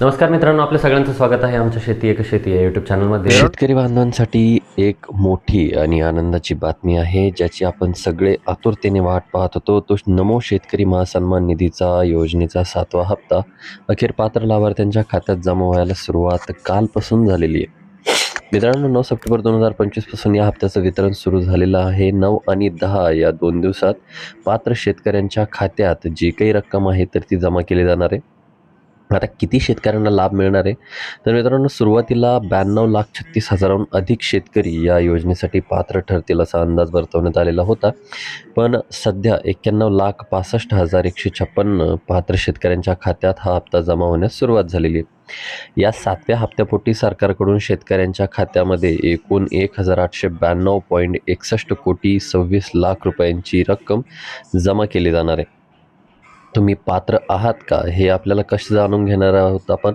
नमस्कार मित्रांनो आपल्या सगळ्यांचं स्वागत आहे आमच्या शेती एक शेती या यूट्यूब चॅनलमध्ये शेतकरी बांधवांसाठी एक मोठी आणि आनंदाची बातमी आहे ज्याची आपण सगळे आतुरतेने वाट पाहत होतो. तो नमो शेतकरी महासन्मान निधीचा योजनेचा सातवा हप्ता अखेर पात्र लाभार्थ्यांच्या खात्यात जमा व्हायला सुरुवात कालपासून झालेली आहे. मित्रांनो नऊ सप्टेंबर दोन हजार पंचवीसपासून या हप्त्याचं वितरण सुरू झालेलं आहे. नऊ आणि दहा या दोन दिवसात पात्र शेतकऱ्यांच्या खात्यात जी काही रक्कम आहे तर ती जमा केली जाणार आहे. आता किती शेतकऱ्यांना लाभ मिळणार आहे? तर मित्रांनो सुरुवातीला ब्याण्णव लाख छत्तीस हजाराहून अधिक शेतकरी या योजनेसाठी पात्र ठरतील असा अंदाज वर्तवण्यात आलेला होता. पण सध्या एक्क्याण्णव लाख पासष्ट हजार एकशे छप्पन्न पात्र शेतकऱ्यांच्या खात्यात हा हप्ता जमा होण्यास सुरुवात झालेली आहे. या सातव्या हप्त्यापोटी सरकारकडून शेतकऱ्यांच्या खात्यामध्ये एकूण एक हजार आठशे ब्याण्णव पॉईंट एकसष्ट कोटी सव्वीस लाख रुपयांची रक्कम जमा केली जाणार आहे. तुम्ही पात्र आहात का? हे आपल्याला कसे जाणून घेणार आहोत आपण?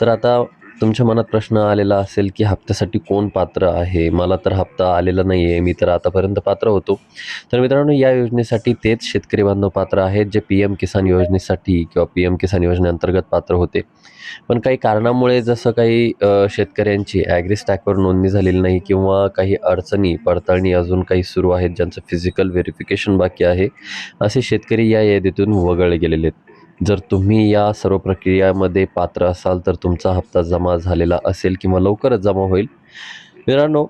तर आता तुमच्या मनात प्रश्न आलेला असेल की हप्त्यासाठी कोण पात्र आहे? मला तर हप्ता आलेला नाही आहे मी तर आतापर्यंत पात्र होतो. तर मित्रांनो या योजनेसाठी तेच शेतकरी बांधव पात्र आहेत जे पी एम किसान योजनेसाठी किंवा पी एम किसान योजनेअंतर्गत पात्र होते. पण काही कारणामुळे जसं काही शेतकऱ्यांची ॲग्री स्टॅकवर नोंदणी झालेली नाही किंवा काही अडचणी पडताळणी अजून काही सुरू आहेत ज्यांचं फिजिकल व्हेरिफिकेशन बाकी आहे असे शेतकरी या यादीतून वगळले गेलेले आहेत. जर तुम्ही या सर्व प्रक्रियामध्ये पात्र असाल तर तुमचा हप्ता जमा झालेला असेल किंवा लवकरच जमा होईल. मित्रांनो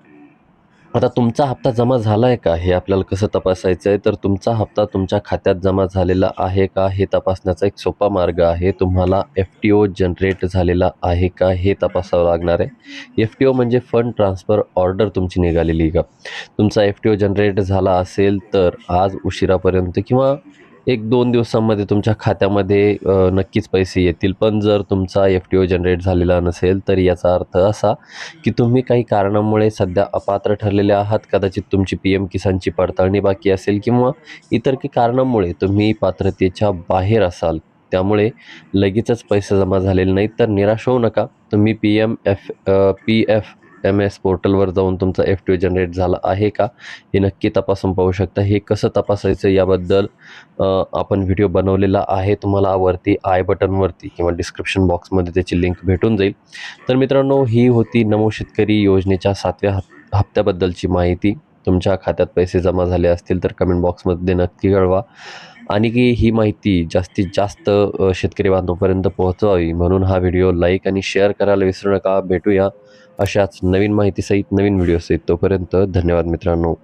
आता तुमचा हप्ता जमा झाला आहे का? हे आपल्याला कसं तपासायचं आहे? तर तुमचा हप्ता तुमच्या खात्यात जमा झालेला आहे का? हे तपासण्याचा एक सोपा मार्ग आहे. तुम्हाला एफ टी ओ जनरेट झालेला आहे का? हे तपासावं लागणार आहे. एफ टी ओ म्हणजे फंड ट्रान्सफर ऑर्डर तुमची निघालेली का? तुमचा एफ टी ओ जनरेट झाला असेल तर आज उशिरापर्यंत किंवा एक दोन दिवसांमध्ये तुमच्या खात्यामध्ये नक्कीच पैसे येतील. पण जर तुमचा एफ टी ओ जनरेट झालेला नसेल तर याचा अर्थ असा की तुम्ही काही कारणामुळे सध्या अपात्र ठरलेले आहात. कदाचित तुमची पी एम किसानची पडताळणी बाकी असेल किंवा इतर काही कारणामुळे तुम्ही पात्रतेच्या बाहेर असाल. त्यामुळे लगेचच पैसे जमा झालेले नाहीत. तर निराश होऊ नका. तुम्ही P M F P F M S पोर्टलवर जाऊन तुमचा एफ टी जनरेट झाला आहे का? हे नक्की तपासून पाहू शकता. हे कसं तपासायचं याबद्दल आपण व्हिडिओ बनवलेला आहे. तुम्हाला वरती आय बटनवरती किंवा डिस्क्रिप्शन बॉक्समध्ये त्याची लिंक भेटून जाईल. तर मित्रांनो ही होती नमो शेतकरी योजनेच्या सातव्या हप्त्याबद्दलची माहिती. तुमच्या खात्यात पैसे जमा झाले असतील तर कमेंट बॉक्समध्ये नक्की कळवा. आणि की ही माहिती जास्तीत जास्त शेतकरी बांधवापर्यंत पोहोचवावी म्हणून हा व्हिडिओ लाईक आणि शेअर करायला विसरू नका. भेटूया अशाच नवीन माहितीसहित नवीन व्हिडिओसहित तोपर्यंत धन्यवाद मित्रांनो.